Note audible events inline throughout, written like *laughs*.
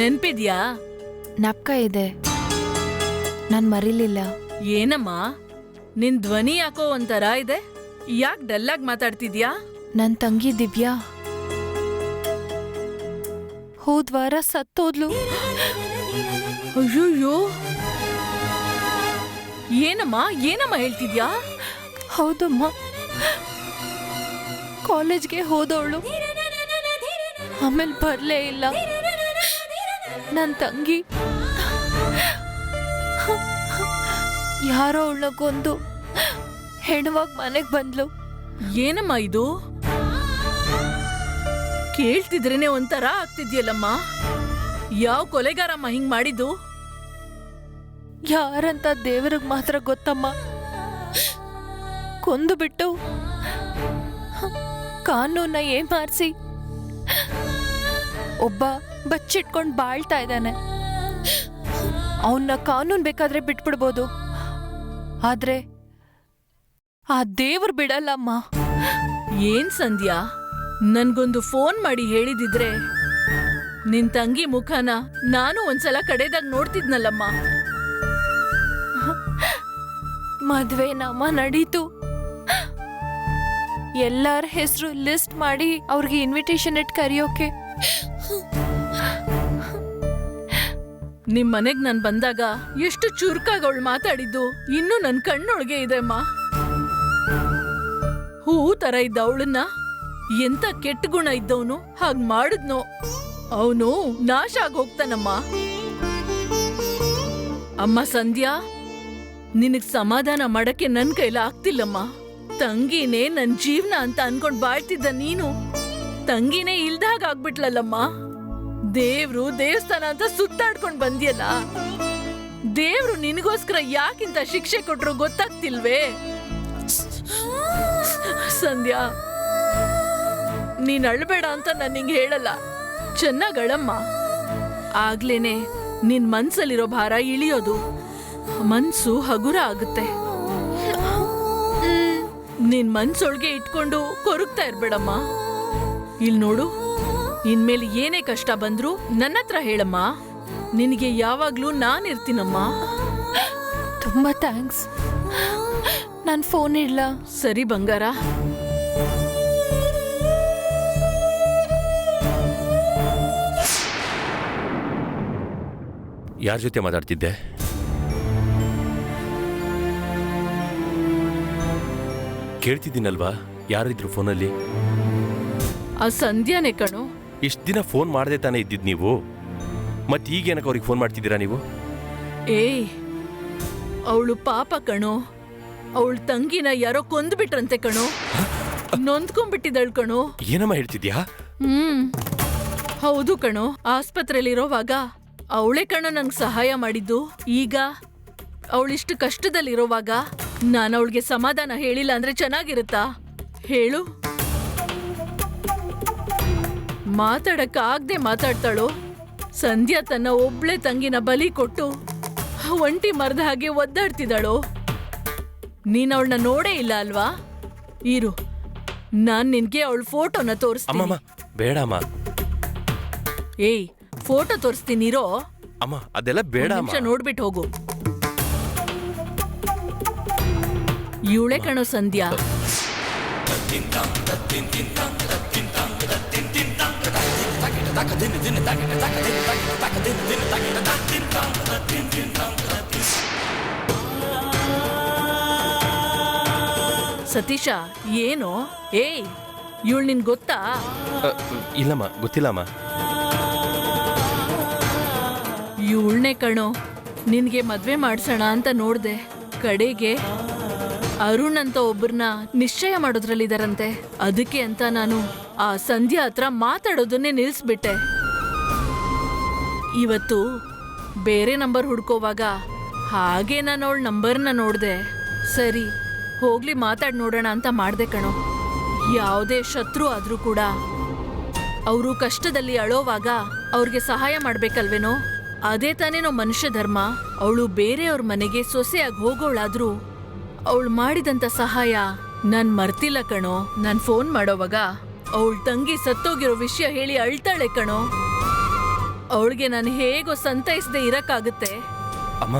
ನೆನ್ಪಿದ್ಯಾ? ನಪ್ಕ ಇದೆ. ನಾನ್ ಮರಿಲಿಲ್ಲ. ಏನಮ್ಮ? ನಿನ್ ಧ್ವನಿ ಯಾಕೋ ಒಂಥರ ಇದೆ? ಯಾಕ್ ಡಲ್ಲಾಗಿ ಮಾತಾಡ್ತಿದ್ಯಾ? ನನ್ ತಂಗಿ ದಿವ್ಯಾ. ಹೋದ್ವಾರ ಸತ್ತೋದ್ಲು. ಅಯ್ಯೋಯ್ಯೋ. ಏನಮ್ಮ? ಏನಮ್ಮ ಹೇಳ್ತಿದ್ಯಾ? ಹೌದಮ್ಮ. ಕಾಲೇಜ್ಗೆ ಹೋದವಳು. ಆಮೇಲೆ ಬರಲೇ ಇಲ್ಲ. ನನ್ ತಂಗಿ. ಯಾರೋ ಅವಳಗೊಂದು ಹೆಣವಾಗಿ ಮನೆಗೆ ಬಂದ್ಲು. ಏನಮ್ಮ ಇದು? ಕೇಳ್ತಿದ್ರೇನೆ ಒಂಥರ ಆಗ್ತಿದ್ಯಲ್ಲಮ್ಮ? ಯಾವ ಕೊಲೆಗಾರಮ್ಮ ಹಿಂಗ್ ಮಾಡಿದ್ದು? ಯಾರಂತ ದೇವರಿಗೆ ಮಾತ್ರ ಗೊತ್ತಮ್ಮ. ಕೊಂದು ಬಿಟ್ಟು ಕಾನೂನ ಏಮಾರಿಸಿ ಒಬ್ಬ ಬಚ್ಚಿಟ್ಕೊಂಡು ಬಾಳ್ತಾ ಇದ್ದಾನೆ. ಅವನ್ನ ಕಾನೂನು ಬೇಕಾದ್ರೆ ಬಿಟ್ಬಿಡ್ಬೋದು. ಆದ್ರೆ ಆ ದೇವ್ರು ಬಿಡಲ್ಲಮ್ಮ. ಏನ್ ಸಂಧ್ಯಾ? ನನ್ಗೊಂದು ಫೋನ್ ಮಾಡಿ ಹೇಳಿದಿದ್ರೆ ನಿನ್ ತಂಗಿ ಮುಖನ ನಾನು ಒಂದ್ಸಲ ಕಡೆದಾಗ ನೋಡ್ತಿದ್ನಲ್ಲಮ್ಮ. ಮದ್ವೆ ನಮ್ಮ ನಡೀತು. ಎಲ್ಲಾರ ಹೆಸರು ಲಿಸ್ಟ್ ಮಾಡಿ ಅವ್ರಿಗೆ ಇನ್ವಿಟೇಷನ್ ಇಟ್ಟು ಕರೆಯೋಕೆ. ನಿಮ್ ಮನೆಗ್ ನಾನ್ ಬಂದಾಗ ಎಷ್ಟು ಚುರುಕಾಗಿ ಅವಳು ಮಾತಾಡಿದ್ದು? ಇನ್ನೂ ನನ್ ಕಣ್ಣೊಳಗೆ ಇದೆ, ಅಮ್ಮ. ಹೂ ತರ ಇದ್ದ ಅವಳನ್ನ ಎಂತ ಕೆಟ್ಟ ಗುಣ ಇದ್ದವನು ಹಾಗ್ ಮಾಡಿದ್ನೋ? ಅವನು ನಾಶ ಆಗೋಗ್ತಾನಮ್ಮ ಅಮ್ಮ ಸಂಧ್ಯಾ, ನಿನಗ್ ಸಮಾಧಾನ ಮಾಡಕ್ಕೆ ನನ್ ಕೈಲ ಆಗ್ತಿಲ್ಲಮ್ಮ. ತಂಗಿನೇ ನನ್ ಜೀವನ ಅಂತ ಅನ್ಕೊಂಡ್ ಬಾಳ್ತಿದ್ದ ನೀನು ತಂಗಿನೇ ಇಲ್ದಾಗ ಆಗ್ಬಿಟ್ಲಲ್ಲಮ್ಮ. ದೇವ್ರು ದೇವಸ್ಥಾನ ಅಂತ ಸುತ್ತಾಡ್ಕೊಂಡ್ ಬಂದಿಯಲ್ಲ? ದೇವ್ರು ನಿನಗೋಸ್ಕರ ಯಾಕಿಂತ ಶಿಕ್ಷೆ ಕೊಟ್ರು ಗೊತ್ತಾಗ್ತಿಲ್ವೇ? ಸಂಧ್ಯಾ ನೀನ್ ಅಳ್ಬೇಡ ಅಂತ ನಾನು ನಿಂಗೆ ಹೇಳಲ್ಲ. ಚೆನ್ನಾಗ್ ಅಳಮ್ಮ ಆಗ್ಲೇನೆ ನಿನ್ ಮನ್ಸಲ್ಲಿರೋ ಭಾರ ಇಳಿಯೋದು. ಮನ್ಸು ಹಗುರ ಆಗುತ್ತೆ. ನಿನ್ ಮನ್ಸೊಳಗೆ ಇಟ್ಕೊಂಡು ಕೊರಗ್ತಾ ಇರ್ಬೇಡಮ್ಮ. ಇಲ್ಲಿ ನೋಡು ಇನ್ಮೇಲೆ ಏನೇ ಕಷ್ಟ ಬಂದ್ರು ನನ್ನ ಹತ್ರ ಹೇಳಮ್ಮ. ನಿನಗೆ ಯಾವಾಗ್ಲೂ ನಾನಿರ್ತೀನಮ್ಮ. ತುಂಬಾ ಥ್ಯಾಂಕ್ಸ್. ನಾನು ಫೋನ್ ಇಡ್ಲ. ಸರಿ ಬಂಗಾರ. ಯಾರ ಜೊತೆ ಮಾತಾಡ್ತಿದ್ದೆ? ಕೇಳ್ತಿದ್ದೀನಲ್ವಾ? ಯಾರಿದ್ರು ಫೋನಲ್ಲಿ? ಆ ಸಂಧ್ಯಾನೇ ಕಣು. ಇಷ್ಟು ದಿನ ಫೋನ್ ಮಾಡದೆ ತಾನೇ ಇದ್ದಿದ್ದು ನೀವು? ಮತ್ತೆ ಈಗೇನಕ್ಕೆ ಅವ್ರಿಗೆ ಫೋನ್ ಮಾಡ್ತಿದ್ದೀರಾ ನೀವು? ಏಯ್ ಅವಳು ಪಾಪ ಕಣೋ. ಅವಳ ತಂಗಿನ ಯಾರೋ ಕೊಂದ್ಬಿಟ್ರಂತೆ ಕಣೋ. ನೊಂದ್ಕೊಂಡ್ಬಿಟ್ಟಿದ್ದಾಳ್ ಕಣೋ. ಏನಮ್ಮ ಹೇಳ್ತಿದ್ಯಾ? ಹ್ಮ್. ಹೌದು ಕಣೋ ಆಸ್ಪತ್ರೆಲಿರೋವಾಗ ಅವಳೇ ಕಣೋ ನಂಗೆ ಸಹಾಯ ಮಾಡಿದ್ದು. ಈಗ ಅವಳಿಷ್ಟು ಕಷ್ಟದಲ್ಲಿರೋವಾಗ ನಾನು ಅವಳಿಗೆ ಸಮಾಧಾನ ಹೇಳಿಲ್ಲ ಅಂದ್ರೆ ಚೆನ್ನಾಗಿರುತ್ತಾ? ಹೇಳು. ಮಾತಾಡಕ್ಕಾಗ್ದೆ ಮಾತಾಡ್ತಾಳೋ? ಸಂಧ್ಯಾ ತನ್ನ ಒಬ್ಳೆ ತಂಗಿನ ಬಲಿ ಕೊಟ್ಟು ಒಂಟಿ ಮರದ ಹಾಗೆ ಒದ್ದಾಡ್ತಿದ್ದಾಳೋ? ನೀನ್ ಅವಳನ್ನ ನೋಡೇ ಇಲ್ಲ ಅಲ್ವಾ? ಇರು ನಾನ್ ನಿನ್ಗೆ ಅವಳ ಫೋಟೋನ ತೋರಿಸ್ತೀನಿ. ಅಮ್ಮಮ್ಮ ಬೇಡಮ್ಮ. ಏಯ್ ಫೋಟೋ ತೋರಿಸ್ತೀನಿ ಇರೋ ಅಮ್ಮ ಅದೆಲ್ಲ ಬೇಡ ಅಮ್ಮ ನಿಮಿಷ ನೋಡ್ಬಿಟ್ಟು ಹೋಗು. ಇವಳೆ ಕಣೋ ಸಂಧ್ಯಾ. ಸತೀಶ ಏನು? ಏಯ್ ಇವಳು ನಿನ್ ಗೊತ್ತಾ? ಇಲ್ಲಮ್ಮ ಗೊತ್ತಿಲ್ಲಮ್ಮ ಇವಳನೆ ಕಣೋ ನಿನ್ಗೆ ಮದ್ವೆ ಮಾಡ್ಸೋಣ ಅಂತ ನೋಡ್ದೆ. ಕಡೆಗೆ ಅರುಣ್ ಅಂತ ಒಬ್ಬರನ್ನ ನಿಶ್ಚಯ ಮಾಡೋದ್ರಲ್ಲಿದ್ದಾರಂತೆ ಅದಕ್ಕೆ ಅಂತ ನಾನು ಆ ಸಂಧ್ಯಾ ಹತ್ರ ಮಾತಾಡೋದನ್ನೇ ನಿಲ್ಲಿಸ್ಬಿಟ್ಟೆ ಇವತ್ತು ಬೇರೆ ನಂಬರ್ ಹುಡ್ಕೋವಾಗ ಹಾಗೆ ನಾನು ಅವಳ ನಂಬರ್ನ ನೋಡಿದೆ. ಸರಿ, ಹೋಗ್ಲಿ ಮಾತಾಡ್ ನೋಡೋಣ ಅಂತ ಮಾಡಿದೆ ಕಣೋ. ಯಾವುದೇ ಶತ್ರು ಆದರೂ ಕೂಡ ಅವರು ಕಷ್ಟದಲ್ಲಿ ಅಳೋವಾಗ ಅವ್ರಿಗೆ ಸಹಾಯ ಮಾಡಬೇಕಲ್ವೇನೋ? ಅದೇ ತಾನೇನೋ ಮನುಷ್ಯ ಧರ್ಮ, ಅವಳು ಬೇರೆಯವ್ರ ಮನೆಗೆ ಸೊಸೆಯಾಗಿ ಹೋಗೋಳಾದ್ರೂ ಅವಳು ಮಾಡಿದಂಥ ಸಹಾಯ ನಾನು ಮರ್ತಿಲ್ಲ ಕಣೋ. ನಾನು ಫೋನ್ ಮಾಡೋವಾಗ ಅವಳ ತಂಗಿ ಸತ್ತೋಗಿರೋ ವಿಷಯ ಹೇಳಿ ಅಳ್ತಾಳೆ ಕಣೋ. ಅವಳಿಗೆ ನಾನು ಹೇಗೋ ಸಂತೈಸದೆ ಇರಕ್ಕಾಗುತ್ತೆ. ಅಮ್ಮ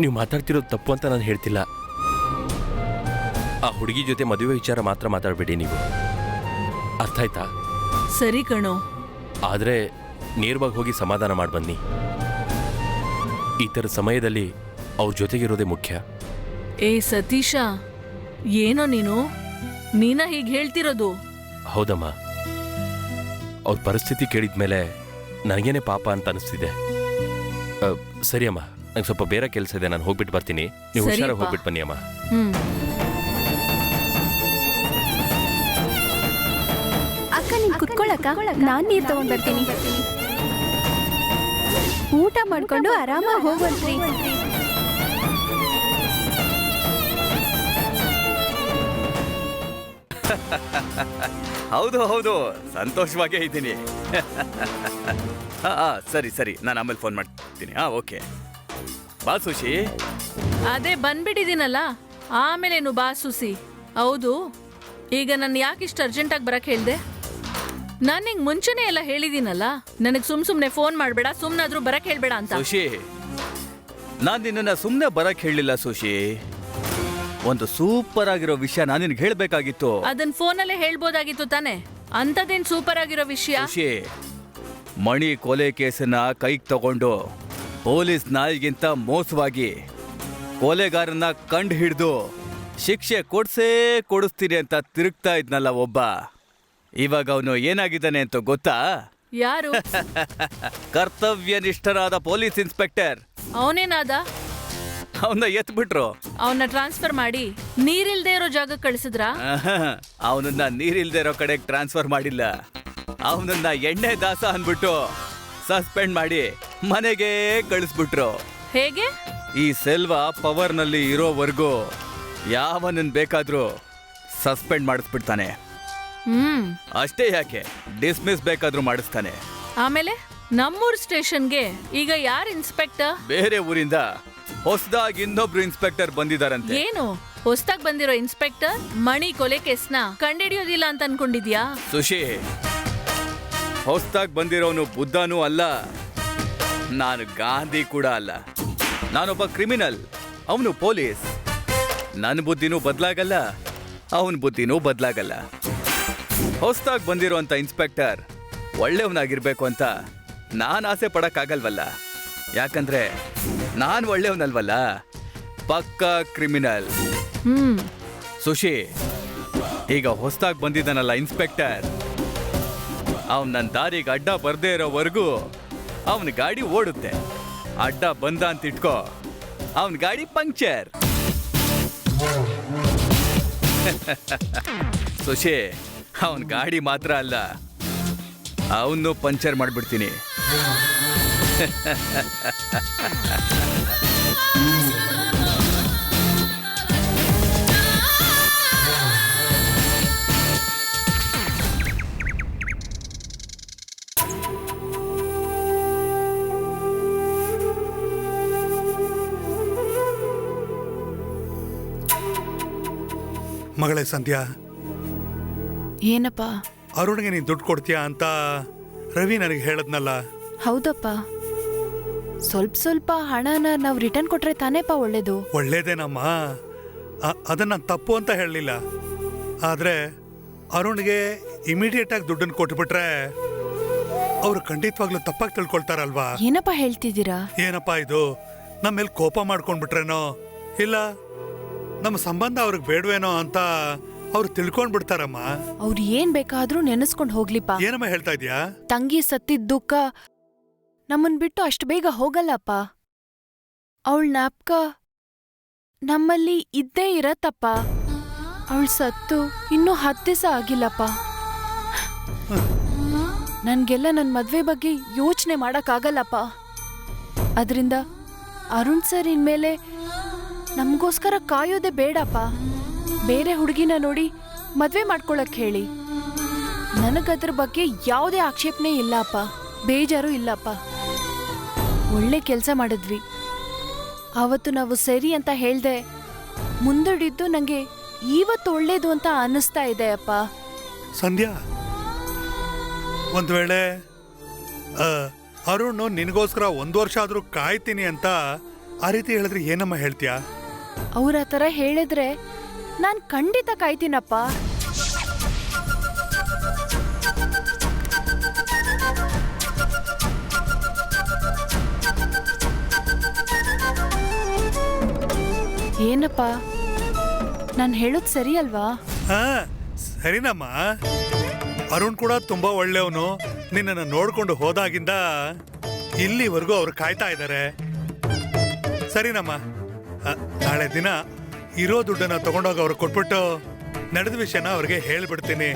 ನೀವು ಮಾತಾಡ್ತಿರೋದು ತಪ್ಪು ಅಂತ ನಾನು ಹೇಳ್ತಿಲ್ಲ. ಆ ಹುಡುಗಿ ಜೊತೆ ಮದುವೆ ವಿಚಾರ ಮಾತ್ರ ಮಾತಾಡಬೇಡಿ ನೀವು. ಅರ್ಥ ಆಯ್ತಾ? ಸರಿ ಕಣೋ. ಆದರೆ ನೇರವಾಗಿ ಹೋಗಿ ಸಮಾಧಾನ ಮಾಡಿ ಬನ್ನಿ. ಈ ಥರ ಸಮಯದಲ್ಲಿ ಅವ್ರ ಜೊತೆಗಿರೋದೇ ಮುಖ್ಯ. ಏ ಸತೀಶ ಏನೋ ನೀನು? ನೀನ ಹೀಗೆ ಹೇಳ್ತಿರೋದು? ಹೌದಮ್ಮ. ಅವ್ರ ಪರಿಸ್ಥಿತಿ ಕೇಳಿದ ಮೇಲೆ ನನಗೇನೆ ಪಾಪ ಅಂತ ಅನಿಸ್ತಿದೆ. ಅ, ಸರಿ ಅಮ್ಮ ನಂಗೆ ಸ್ವಲ್ಪ ಬೇರೆ ಕೆಲಸ ಇದೆ ನಾನು ಹೋಗ್ಬಿಟ್ಟು ಬರ್ತೀನಿ. ನೀವು ಹುಷಾರಾಗಿ. ಹೋಗ್ಬಿಟ್ಟು ಬನ್ನಿ ಅಮ್ಮ ಹ್ಮ್. ಅಕ್ಕ ನೀನ್ ಕುತ್ಕೊಳ್ಳಕ್ಕ ನಾನ್ ನೀರ್ ತಗೊಂಡ್ ಬರ್ತೀನಿ. ಊಟ ಮಾಡ್ಕೊಂಡು ಆರಾಮಾಗಿ ಹೋಗುವಂತ್ರಿ *laughs* ಹೌದು ಹೌದು. ಸಂತೋಷವಾಗೇ ಇದ್ದೀನಿ. *laughs* ಹಾ ಹಾ, ಸರಿ ಸರಿ. ನಾನು ಆಮೇಲೆ ಫೋನ್ ಮಾಡ್ತೀನಿ. ಹಾ ಓಕೆ ಬಾ ಸುಶಿ. ಅದೇ ಬಂದ್ಬಿಟ್ಟಿದ್ದೀನಲ್ಲ. ಆಮೇಲೇನು ಬಾ ಸುಸಿ ಹೌದು. ಈಗ ನಾನು ಯಾಕೆ ಇಷ್ಟು ಅರ್ಜೆಂಟಾಗಿ ಬರಕ್ಕೆ ಹೇಳ್ದೆ? ನಾನು ನಿಂಗೆ ಮುಂಚೆನೇ ಎಲ್ಲ ಹೇಳಿದ್ದೀನಲ್ಲ. ನನಗೆ ಸುಮ್ ಸುಮ್ಮನೆ ಫೋನ್ ಮಾಡಬೇಡ ಸುಮ್ಮನಾದ್ರೂ ಬರಕ್ಕೆ ಹೇಳ್ಬೇಡ ಅಂತ. ಸುಶಿ ನಾನು ನಿನ್ನನ್ನು ಸುಮ್ಮನೆ ಬರಕ್ಕೆ ಹೇಳಿಲ್ಲ ಸುಶಿ. ಒಂದು ಸೂಪರ್ ಆಗಿರೋ ವಿಷಯ ನಾನು ನಿನ್ಗೆ ಹೇಳ್ಬೇಕಾಗಿತ್ತು. ಅದನ್ನ ಫೋನಲ್ಲೇ ಹೇಳ್ಬೋದಾಗಿತ್ತು ತಾನೆ. ಅಂತದೇನ್ ಸೂಪರ್ ಆಗಿರೋ ವಿಷಯ? ಮಣಿ ಕೊಲೆ ಕೇಸನ್ನ ಕೈಗೆ ತಗೊಂಡು ಪೊಲೀಸ್ ನಾಯಿಗಿಂತ ಮೋಸವಾಗಿ ಕೊಲೆಗಾರನ್ನ ಕಂಡು ಹಿಡಿದು ಶಿಕ್ಷೆ ಕೊಡ್ಸೇ ಕೊಡಿಸ್ತೀನಿ ಅಂತ ತಿರುಗ್ತಾ ಇದ್ನಲ್ಲ ಒಬ್ಬ. ಇವಾಗ ಅವನು ಏನಾಗಿದ್ದಾನೆ ಅಂತ ಗೊತ್ತಾ? ಯಾರು? *laughs* ಕರ್ತವ್ಯನಿಷ್ಠರಾದ ಪೊಲೀಸ್ ಇನ್ಸ್ಪೆಕ್ಟರ್. ಅವನೇನಾದ? ಅವನ್ನ ಎತ್ಬಿಟ್ರು. ಅವನ್ನ ಟ್ರಾನ್ಸ್ಫರ್ ಮಾಡಿ ನೀರಿಲ್ದೇ ಇರೋ ಜಾಗ ಕಳಿಸಿದ್ರ? ಅವನನ್ನ ನೀರಿಲ್ದೇ ಇರೋ ಕಡೆಗೆ ಟ್ರಾನ್ಸ್ಫರ್ ಮಾಡಿಲ್ಲ. ಅವನನ್ನ ಎಣ್ಣೆ ದಾಸ ಅಂದ್ಬಿಟ್ಟು ಸಸ್ಪೆಂಡ್ ಮಾಡಿ ಮನೆಗೆ ಕಳಿಸ್ಬಿಟ್ರು. ಹೇಗೆ? ಈ ಸೆಲ್ವ ಪವರ್ನಲ್ಲಿ ಇರೋವರೆಗೂ ಯಾವನನ್ ಬೇಕಾದ್ರೂ ಸಸ್ಪೆಂಡ್ ಮಾಡಿಸ್ಬಿಡ್ತಾನೆ. ಹ್ಮ್. ಅಷ್ಟೇ ಯಾಕೆ? ಡಿಸ್ಮಿಸ್ ಬೇಕಾದ್ರೂ ಮಾಡಿಸ್ತಾನೆ. ಆಮೇಲೆ ನಮ್ಮೂರ್ ಸ್ಟೇಷನ್ಗೆ ಈಗ ಯಾರ್ ಇನ್ಸ್ಪೆಕ್ಟರ್ ಬೇರೆ ಊರಿಂದ ಹೊಸದಾಗಿ ಇನ್ನೊಬ್ರು ಇನ್ಸ್ಪೆಕ್ಟರ್ ಬಂದಿದಾರಂತೆ. ಏನು? ಹೊಸ್ದಾಗ್ ಬಂದಿರೋ ಇನ್ಸ್ಪೆಕ್ಟರ್ ಮಣಿ ಕೊಲೆ ಕೇಸ್ನ ಕಂಡಿಡಿಯೋದಿಲ್ಲ ಅಂತ ಅನ್ಕೊಂಡಿದ್ಯಾ? ಸುಶಿ ಹೊಸದಾಗಿ ಬಂದಿರೋನು ಬುದ್ಧನೂ ಅಲ್ಲ ನಾನು ಗಾಂಧಿ ಕೂಡ ಅಲ್ಲ. ನಾನೊಬ್ಬ ಕ್ರಿಮಿನಲ್ ಅವನು ಪೊಲೀಸ್. ನನ್ನ ಬುದ್ಧಿನೂ ಬದಲಾಗಲ್ಲ ಅವನ ಬುದ್ಧಿನೂ ಬದಲಾಗಲ್ಲ. ಹೊಸದಾಗಿ ಬಂದಿರೋಂಥ ಇನ್ಸ್ಪೆಕ್ಟರ್ ಒಳ್ಳೆಯವನಾಗಿರ್ಬೇಕು ಅಂತ ನಾನು ಆಸೆ ಪಡಕ್ಕಾಗಲ್ವಲ್ಲ. ಯಾಕಂದ್ರೆ ನಾನು ಒಳ್ಳೆಯವನಲ್ವಲ್ಲ? ಪಕ್ಕಾ ಕ್ರಿಮಿನಲ್. ಹ್ಮ್. ಸುಶಿ ಈಗ ಹೊಸದಾಗಿ ಬಂದಿದ್ದಾನಲ್ಲ ಇನ್ಸ್ಪೆಕ್ಟರ್. ಅವನ್ ನನ್ನ ದಾರಿಗೆ ಅಡ್ಡ ಬರ್ದೇ ಇರೋವರೆಗೂ ಅವನ ಗಾಡಿ ಓಡುತ್ತೆ. ಅಡ್ಡ ಬಂದ ಅಂತ ಇಟ್ಕೋ. ಅವನ ಗಾಡಿ ಪಂಕ್ಚರ್. *laughs* ಸುಶಿ ಅವನ ಗಾಡಿ ಮಾತ್ರ ಅಲ್ಲ. ಅವನು ಪಂಕ್ಚರ್ ಮಾಡ್ಬಿಡ್ತೀನಿ. ಮಗಳೇ ಸಂಧ್ಯಾ. ಏನಪ್ಪ? ಅರುಣ್ಗೆ ನೀನು ದುಡ್ಡು ಕೊಡ್ತೀಯಾ ಅಂತ ರವಿ ನನಗೆ ಹೇಳದ್ನಲ್ಲ. ಹೌದಪ್ಪ. ಸ್ವಲ್ಪ ಸ್ವಲ್ಪ ಹಣನ ನಾವು ರಿಟರ್ನ್ ಕೊಟ್ರೆ ತಾನೇಪ ಒಳ್ಳೇದು. ಒಳ್ಳೇದೇನಮ್ಮ? ಅ- ಅದನ್ನ ನಾನ್ ತಪ್ಪು ಅಂತ ಹೇಳಲಿಲ್ಲ. ಆದರೆ ಅರುಣ್ಗೆ ಇಮಿಡಿಯೇಟ್ ಆಗಿ ದುಡ್ಡನ್ನು ಕೊಟ್ಬಿಟ್ರೆ ಅವರು ಖಂಡಿತವಾಗ್ಲೂ ತಪ್ಪಾಗಿ ತಿಳ್ಕೊಳ್ತಾರಲ್ವಾ? ಏನಪ್ಪ ಹೇಳ್ತಿದ್ದೀರಾ? ಏನಪ್ಪ ಇದು? ನಮ್ಮ ಮೇಲೆ ಕೋಪ ಮಾಡ್ಕೊಂಡ್ಬಿಟ್ರೇನೋ? ಇಲ್ಲ ನಮ್ಮ ಸಂಬಂಧ ಅವ್ರಿಗೆ ಬೇಡವೇನೋ ಅಂತ ಅವ್ರು ತಿಳ್ಕೊಂಡ್ಬಿಡ್ತಾರಮ್ಮ. ಅವ್ರು ಏನ್ ಬೇಕಾದ್ರೂ ನೆನೆಸ್ಕೊಂಡು ಹೋಗ್ಲಿಪ್ಪ. ಏನಮ್ಮ ಹೇಳ್ತಾ ಇದೀಯಾ? ತಂಗಿ ಸತ್ತಿದ್ ದುಃಖ ನಮ್ಮನ್ ಬಿಟ್ಟು ಅಷ್ಟು ಬೇಗ ಹೋಗಲ್ಲಪ್ಪ. ಅವಳ ನಾಪ್ಕ ನಮ್ಮಲ್ಲಿ ಇದ್ದೇ ಇರತ್ತಪ್ಪ. ಅವಳ ಸತ್ತು ಇನ್ನೂ ಹತ್ತು ದಿವಸ ಆಗಿಲ್ಲಪ್ಪ. ನನ್ಗೆಲ್ಲ ನನ್ನ ಮದ್ವೆ ಬಗ್ಗೆ ಯೋಚನೆ ಮಾಡೋಕ್ಕಾಗಲ್ಲಪ್ಪ. ಅದರಿಂದ ಅರುಣ್ ಸರ್ ಇನ್ಮೇಲೆ ನಮಗೋಸ್ಕರ ಕಾಯೋದೇ ಬೇಡಪ್ಪ. ಬೇರೆ ಹುಡುಗಿನ ನೋಡಿ ಮದ್ವೆ ಮಾಡ್ಕೊಳಕ್ ಹೇಳಿ. ನನಗದ್ರ ಬಗ್ಗೆ ಯಾವುದೇ ಆಕ್ಷೇಪಣೆ ಇಲ್ಲಪ್ಪ. ಬೇಜಾರು ಇಲ್ಲಪ್ಪ. ಒಳ್ಳೆ ಕೆಲಸ ಮಾಡಿದ್ವಿ. ಆವತ್ತು ನಾವು ಸರಿ ಅಂತ ಹೇಳ್ದೆ ಮುಂದಡಿದ್ದು ನಂಗೆ ಇವತ್ತು ಒಳ್ಳೇದು ಅಂತ ಅನ್ನಿಸ್ತಾ ಇದೆ ಅಪ್ಪ. ಸಂಧ್ಯಾ ಒಂದು ವೇಳೆ ಆ, ಅರುಣ್ ನಿನಗೋಸ್ಕರ ಒಂದು ವರ್ಷ ಆದರೂ ಕಾಯ್ತೀನಿ ಅಂತ ಆ ರೀತಿ ಹೇಳಿದ್ರೆ ಏನಮ್ಮ ಹೇಳ್ತೀಯಾ? ಅವ್ರ ಆ ಥರ ಹೇಳಿದ್ರೆ ನಾನು ಖಂಡಿತ ಕಾಯ್ತೀನಪ್ಪ. ಏನಪ್ಪ? ನಾನು ಹೇಳೋದು ಸರಿ ಅಲ್ವಾ? ಹಾ ಸರಿನಮ್ಮ. ಅರುಣ್ ಕೂಡ ತುಂಬಾ ಒಳ್ಳೆಯವನು. ನಿನ್ನನ್ನು ನೋಡ್ಕೊಂಡು ಹೋದಾಗಿಂದ ಇಲ್ಲಿವರೆಗೂ ಅವ್ರು ಕಾಯ್ತಾ ಇದ್ದಾರೆ ಸರಿನಮ್ಮ. ನಾಳೆ ದಿನ ಇರೋ ದುಡ್ಡನ್ನ ತಗೊಂಡೋಗಿ ಅವ್ರಿಗೆ ಕೊಟ್ಬಿಟ್ಟು ನಡೆದ ವಿಷಯನ ಅವ್ರಿಗೆ ಹೇಳ್ಬಿಡ್ತೀನಿ.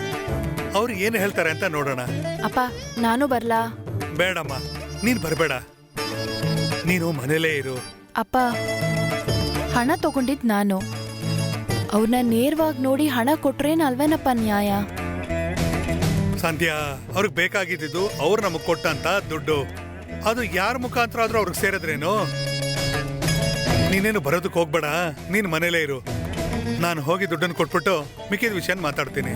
ಅವ್ರು ಏನು ಹೇಳ್ತಾರೆ ಅಂತ ನೋಡೋಣ. ಅಪ್ಪ ನಾನು ಬರ್ಲಾ? ಬೇಡಮ್ಮ. ನೀನು ಬರಬೇಡ. ನೀನು ಮನೇಲೇ ಇರು. ಅಪ್ಪ. ಹಣ ತಗೊಂಡಿದ್ ನಾನು. ಅವ್ರನ್ನ ನೇರವಾಗಿ ನೋಡಿ ಹಣ ಕೊಟ್ರೇನ್ ಅಲ್ವೇನಪ್ಪ ನ್ಯಾಯ? ಸಂಧ್ಯಾ ಅವ್ರಿಗೆ ಬೇಕಾಗಿದ್ದು ಅವ್ರು ನಮಗ್ ಕೊಟ್ಟಂತ ದುಡ್ಡು. ಅದು ಯಾರ ಮುಖಾಂತರ ಆದ್ರೂ ಅವ್ರಿಗೆ ಸೇರಿದ್ರೇನು? ನೀನೇನು ಬರೋದಕ್ಕೆ ಹೋಗ್ಬೇಡ ನೀನ್ ಮನೇಲೆ ಇರು. ನಾನು ಹೋಗಿ ದುಡ್ಡನ್ನು ಕೊಟ್ಬಿಟ್ಟು ಮಿಕ್ಕಿದ ವಿಷಯನ ಮಾತಾಡ್ತೀನಿ.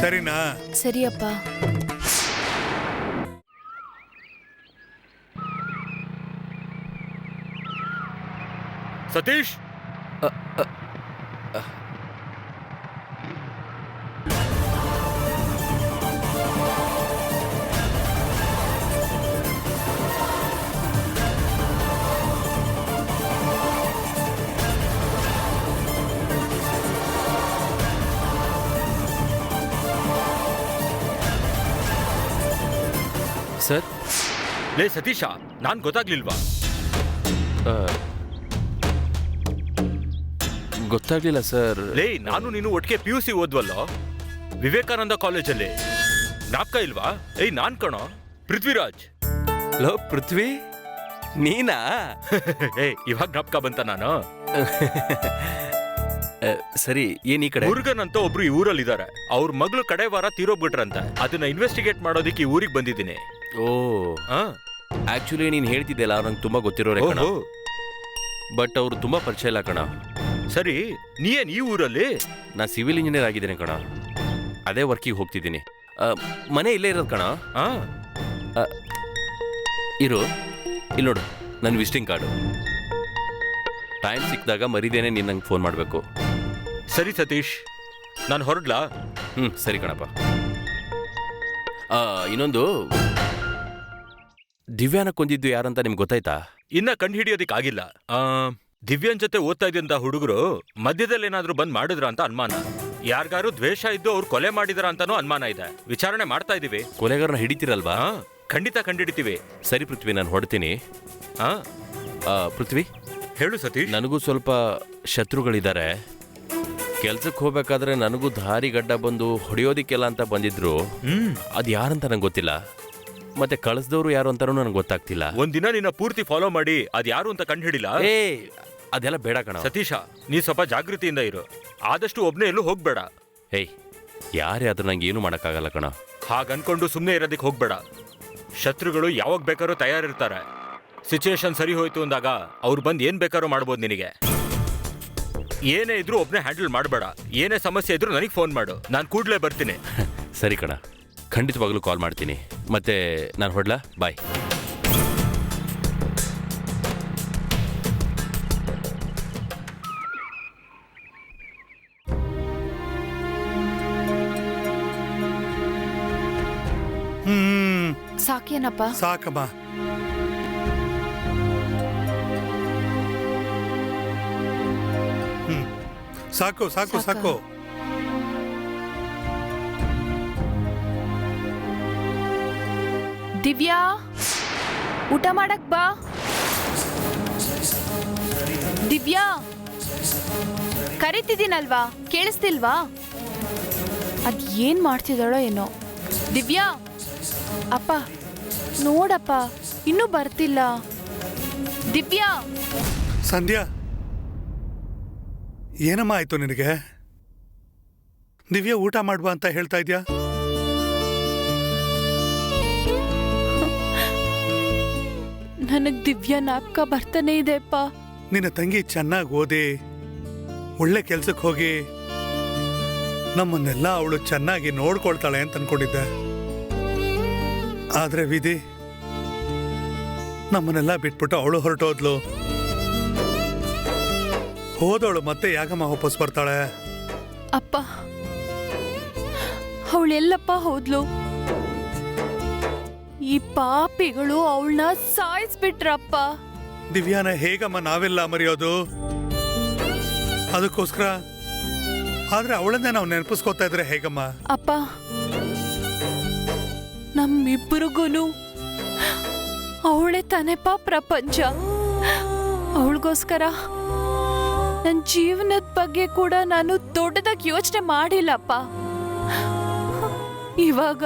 ಸರಿನಾ? ಸರಿಯಪ್ಪ. ಸತೀಶ್? ಸರ್? ಲೇ ಸತೀಶ ನಾನು ಗೊತ್ತಾಗ್ಲಿಲ್ವಾ? ಗೊತ್ತಾಗ್ಲಿಲ್ಲ ಸರ್. ಲೇ ನಾನು ನೀನು ಒಟ್ಟಿಗೆ ಪಿ ಯು ಸಿ ಓದ್ವಲ್ಲೋ? ವಿವೇಕಾನಂದ ಕಾಲೇಜಲ್ಲಿ. ಜ್ಞಾಪಕ ಇಲ್ವಾ? ಏಯ್ ನಾನ್ ಕಣೋ. ಪೃಥ್ವಿರಾಜ್. ಹಲೋ ಪೃಥ್ವಿ? ನೀನಾ? *laughs* ಏಯ್ ಇವಾಗ ಜ್ಞಾಪಕ ಬಂತ ನಾನು? *laughs* ಸರಿ ಏನ್ ಈ ಕಡೆ? ಮುರುಗನ್ ಅಂತ ಒಬ್ರು ಈ ಊರಲ್ಲಿ ಇದಾರೆ ಅವ್ರ ಮಗಳು ಕಡೆ ವಾರ ತೀರೋಗ್ಬಿಟ್ರಂತ ಅದನ್ನ ಇನ್ವೆಸ್ಟಿಗೇಟ್ ಮಾಡೋದಿಕ್ಕೆ ಈ ಊರಿಗೆ ಬಂದಿದ್ದೀನಿ. ಓ. ಆ, ಆಕ್ಚುಲಿ ನೀನ್ ಹೇಳ್ತಿದ್ದೆಲ್ಲ ನಂಗೆ ತುಂಬಾ ಗೊತ್ತಿರೋರೆ ಕಣ. ಓಹೋ. ಬಟ್ ಅವ್ರು ತುಂಬಾ ಪರಿಚಯ ಇಲ್ಲ ಕಣ. ಸರಿ ನೀ ಏನ್ ಈ ಊರಲ್ಲಿ? ನಾ ಸಿವಿಲ್ ಇಂಜಿನಿಯರ್ ಆಗಿದ್ದೀನಿ ಕಣ. ಅದೇ ವರ್ಕಿಗೆ ಹೋಗ್ತಿದ್ದೀನಿ. ಆ, ಮನೆ ಇಲ್ಲೇ ಇರೋದು ಕಣ? ಆ ಇರು ಇಲ್ಲಿ ನೋಡು ನನ್ನ ವಿಸಿಟಿಂಗ್ ಕಾರ್ಡು. ಟೈಮ್ ಸಿಕ್ಕಿದಾಗ ಮರಿದೇನೆ ನೀನು ನಂಗೆ ಫೋನ್ ಮಾಡಬೇಕು. ಸರಿ ಸತೀಶ್ ನಾನು ಹೊರಡ್ಲಾ? ಹ್ಞೂ ಸರಿ ಕಣಪ್ಪ. ಆ, ಇನ್ನೊಂದು ದಿವ್ಯಾನ ಕೊಂದಿದ್ದು ಯಾರಂತ ನಿಮ್ಗೆ ಗೊತ್ತಾಯ್ತಾ? ಇನ್ನ ಕಂಡು ಹಿಡಿಯೋದಿಕ್ಕೆ ಆಗಿಲ್ಲ ಆ, ದಿವ್ಯನ್ ಜೊತೆ ಓದ್ತಾ ಇದ್ದಂತ ಹುಡುಗರು ಮಧ್ಯದಲ್ಲಿ ಏನಾದ್ರೂ ಬಂದ್ ಮಾಡಿದ್ರ ಅಂತ ಅನುಮಾನ. ಯಾರ್ಗಾರು ದ್ವೇಷ ಇದ್ದು ಅವ್ರು ಕೊಲೆ ಮಾಡಿದಾರ ಅಂತಾನೂ ಅನುಮಾನ ಇದೆ. ವಿಚಾರಣೆ ಮಾಡ್ತಾ ಇದೀವಿ. ಕೊಲೆಗಾರನ ಹಿಡಿತೀರಲ್ವಾ? ಆ, ಖಂಡಿತ ಕಂಡಿಡಿತೀವಿ. ಸರಿ ಪೃಥ್ವಿ ನಾನು ಹೊಡ್ತೀನಿ. ಆ, ಆ, ಪೃಥ್ವಿ? ಹೇಳು ಸತೀಶ್. ನನಗೂ ಸ್ವಲ್ಪ ಶತ್ರುಗಳಿದ್ದಾರೆ. ಕೆಲ್ಸಕ್ಕೆ ಹೋಗ್ಬೇಕಾದ್ರೆ ನನಗೂ ದಾರಿ ಗಡ್ಡ ಬಂದು ಹೊಡೆಯೋದಿಕ್ಕೆಲ್ಲ ಅಂತ ಬಂದಿದ್ರು. ಹ್ಮ್. ಅದು ಯಾರಂತ ನಂಗೆ ಗೊತ್ತಿಲ್ಲ. ಮತ್ತೆ ಕಳಿಸ್ದವ್ರು ಯಾರು ಅಂತಾನೂ ನನಗೆ ಗೊತ್ತಾಗ್ತಿಲ್ಲ. ಒಂದಿನ ನಿನ್ನ ಪೂರ್ತಿ ಫಾಲೋ ಮಾಡಿ ಅದ್ ಯಾರು ಅಂತ ಕಂಡು ಹಿಡಿಲ್ಲ ಏ ಅದೆಲ್ಲ ಬೇಡ ಕಣ. ಸತೀಶ ನೀ ಸ್ವಲ್ಪ ಜಾಗೃತಿಯಿಂದ ಇರು. ಆದಷ್ಟು ಒಬ್ನೇ ಎಲ್ಲೂ ಹೋಗ್ಬೇಡ. ಹೇಯ್ ಯಾರೇ ಆದ್ರೂ ನಂಗೆ ಏನು ಮಾಡೋಕ್ಕಾಗಲ್ಲ ಕಣ. ಹಾಗನ್ಕೊಂಡು ಸುಮ್ಮನೆ ಇರೋದಕ್ಕೆ ಹೋಗ್ಬೇಡ. ಶತ್ರುಗಳು ಯಾವಾಗ ಬೇಕಾದ್ರೂ ತಯಾರಿರ್ತಾರೆ. ಸಿಚುವೇಶನ್ ಸರಿ ಹೋಯ್ತು ಅಂದಾಗ ಅವ್ರು ಬಂದು ಏನ್ ಬೇಕಾದ್ರೂ ಮಾಡ್ಬೋದು ನಿನಗೆ. ಏನೇ ಇದ್ರೂ ಒಬ್ನೇ ಹ್ಯಾಂಡಲ್ ಮಾಡಬೇಡ. ಏನೇ ಸಮಸ್ಯೆ ಇದ್ರೂ ನನಗೆ ಫೋನ್ ಮಾಡು. ನಾನು ಕೂಡ್ಲೇ ಬರ್ತೀನಿ. *laughs* ಸರಿ ಕಣ. ಖಂಡಿತವಾಗ್ಲೂ ಕಾಲ್ ಮಾಡ್ತೀನಿ. ಮತ್ತೆ ನಾನು ಹೊಡ್ಲಾ? ಬಾಯ್ ಸಾಕೇನಪ್ಪ ಸಾಕಮ್ಮ. ಹ್ಮ್. ಸಾಕು ಸಾಕು ಸಾಕಾ? ಸಾಕು. ದಿವ್ಯಾ ಊಟ ಮಾಡಕ್ ಬಾ. ದಿವ್ಯಾ ಕರಿತಿದ್ದೀನಲ್ವಾ? ಕೇಳಿಸ್ತಿಲ್ವಾ? ಅದ್ ಏನ್ ಮಾಡ್ತಿದ್ದಾಳೋ ಏನೋ. ದಿವ್ಯಾ ಅಪ್ಪ ನೋಡಪ್ಪ ಇನ್ನೂ ಬರ್ತಿಲ್ಲ. ದಿವ್ಯಾ. ಸಂಧ್ಯಾ ಏನಮ್ಮ ಆಯ್ತು ನಿನಗೆ? ದಿವ್ಯಾ ಊಟ ಮಾಡುವ ಅಂತ ಹೇಳ್ತಾ ಇದ್ಯಾ? ನನಗ್ ದಿವ್ಯಾ ನಾಪ್ಕ ಬರ್ತಾನೆ ಇದೆಪ್ಪ ನಿನ್ನ ತಂಗಿ ಚೆನ್ನಾಗಿ ಓದಿ ಒಳ್ಳೆ ಕೆಲ್ಸಕ್ಕೆ ಹೋಗಿ ನಮ್ಮನ್ನೆಲ್ಲ ಅವಳು ಚೆನ್ನಾಗಿ ನೋಡ್ಕೊಳ್ತಾಳೆ ಅಂತ ಅನ್ಕೊಂಡಿದ್ದೆ. ಆದ್ರೆ ವಿಧಿ ನಮ್ಮನ್ನೆಲ್ಲ ಬಿಟ್ಬಿಟ್ಟು ಅವಳು ಹೊರಟೋದ್ಲು. ಹೋದವಳು ಮತ್ತೆ ಯಾಕಮ್ಮ ವಾಪಸ್ ಬರ್ತಾಳೆ? ಅಪ್ಪ ಅವಳೆಲ್ಲಪ್ಪ ಹೋದ್ಲು? ಈ ಪಾಪಿಗಳು ಅವಳನ್ನ ಸಾಯಿಸ್ಬಿಟ್ರಪ್ಪ. ದಿವ್ಯಾನ ಹೇಗಮ್ಮ ನಾವೆಲ್ಲ ಮರೆಯೋದು? ಅದಕ್ಕೋಸ್ಕರ? ಆದ್ರೆ ಅವಳನ್ನೇ ನಾವು ನೆನಪಿಸ್ಕೊತಾ ಇದ್ರೆ ಹೇಗಮ್ಮ? ಅಪ್ಪ ನಮ್ಮಿಬ್ಬರಿಗೂ ಅವಳೇ ತಾನೇಪ ಪ್ರಪಂಚ ಅವಳಿಗೋಸ್ಕರ ನನ್ನ ಜೀವನದ ಬಗ್ಗೆ ಕೂಡ ನಾನು ದೊಡ್ಡದಾಗಿ ಯೋಚನೆ ಮಾಡಿಲ್ಲಪ್ಪ. ಇವಾಗ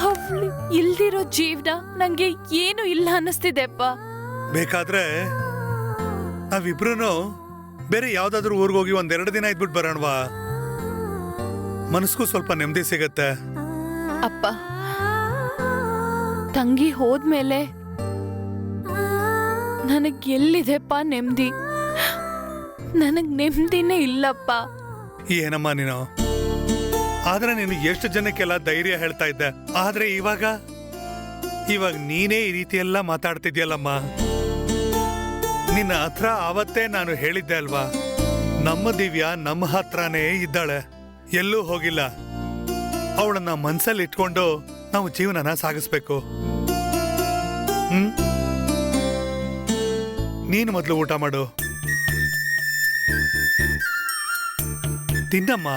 ಅವಳು ಇಲ್ದಿರೋ ಜೀವನ ನಂಗೆ ಏನು ಇಲ್ಲ ಅನ್ನಿಸ್ತಿದೆಪ್ಪ. ಬೇಕಾದ್ರೆ ನಾವಿಬ್ರು ಬೇರೆ ಯಾವ್ದಾದ್ರು ಊರ್ಗೋಗಿ ಒಂದೆರಡು ದಿನ ಇದ್ಬಿಟ್ಟು ಬರೋಣವಾ. ಮನಸ್ಗೂ ಸ್ವಲ್ಪ ನೆಮ್ಮದಿ ಸಿಗತ್ತೆ. ಅಪ್ಪ, ತಂಗಿ ಹೋದ್ಮೇಲೆ ನನಗ್ ಎಲ್ಲಿದೆಪ್ಪ ನೆಮ್ಮದಿ ನನಗ್ ನೆಮ್ಮದಿನೇ ಇಲ್ಲಪ್ಪ. ಏನಮ್ಮ ನೀನು? ಆದ್ರೆ ನೀನು ಎಷ್ಟು ಜನಕ್ಕೆಲ್ಲ ಧೈರ್ಯ ಹೇಳ್ತಾ ಇದ್ದೆ. ಆದ್ರೆ ಇವಾಗ ಇವಾಗ ನೀನೇ ಈ ರೀತಿ ಎಲ್ಲ ಮಾತಾಡ್ತಿದ್ಯಲ್ಲಮ್ಮ? ನಿನ್ನ ಹತ್ರ ಆವತ್ತೇ ನಾನು ಹೇಳಿದ್ದೆ ಅಲ್ವಾ? ನಮ್ಮ ದಿವ್ಯಾ ನಮ್ಮ ಹತ್ರನೇ ಇದ್ದಾಳೆ. ಎಲ್ಲೂ ಹೋಗಿಲ್ಲ. ಅವಳನ್ನ ಮನ್ಸಲ್ಲಿ ಇಟ್ಕೊಂಡು ನಾವು ಜೀವನನ ಸಾಗಿಸ್ಬೇಕು. ನೀನು ಮೊದಲು ಊಟ ಮಾಡು. ತಿನ್ನಮ್ಮ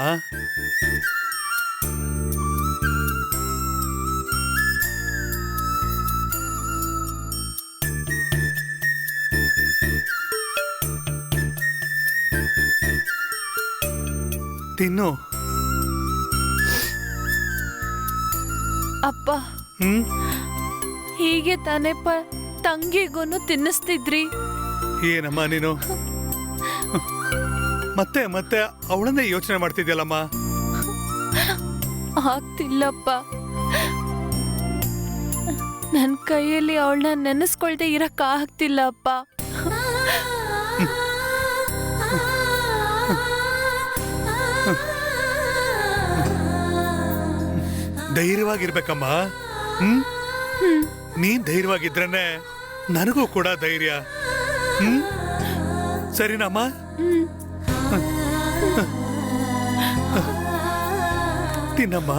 ತಿನ್ನು. ಅಪ್ಪ. ಹ್ಮ್? ಹೀಗೆ ತಾನೇಪ್ಪ ತಂಗಿಗೂನು ತಿನ್ನಿಸ್ತಿದ್ರಿ. ಏನಮ್ಮ ನೀನು? ಮತ್ತೆ ಮತ್ತೆ ಅವಳನ್ನೇ ಯೋಚನೆ ಮಾಡ್ತಿದ್ಯಲ್ಲಮ್ಮ? ಆಗ್ತಿಲ್ಲಪ್ಪ. ನನ್ನ ಕೈಯಲ್ಲಿ ಅವಳನ್ನ ನೆನೆಸ್ಕೊಳ್ದೆ ಇರಕ್ ಆಗ್ತಿಲ್ಲ ಅಪ್ಪ ಧೈರ್ಯವಾಗಿರ್ಬೇಕಮ್ಮ. ಹ್ಮ್? ನೀನ್ ಧೈರ್ಯವಾಗಿದ್ರೇನೆ ನನಗೂ ಕೂಡ ಧೈರ್ಯ. ಹ್ಮ್? ಸರಿನಮ್ಮ? ತಿನ್ನಮ್ಮ.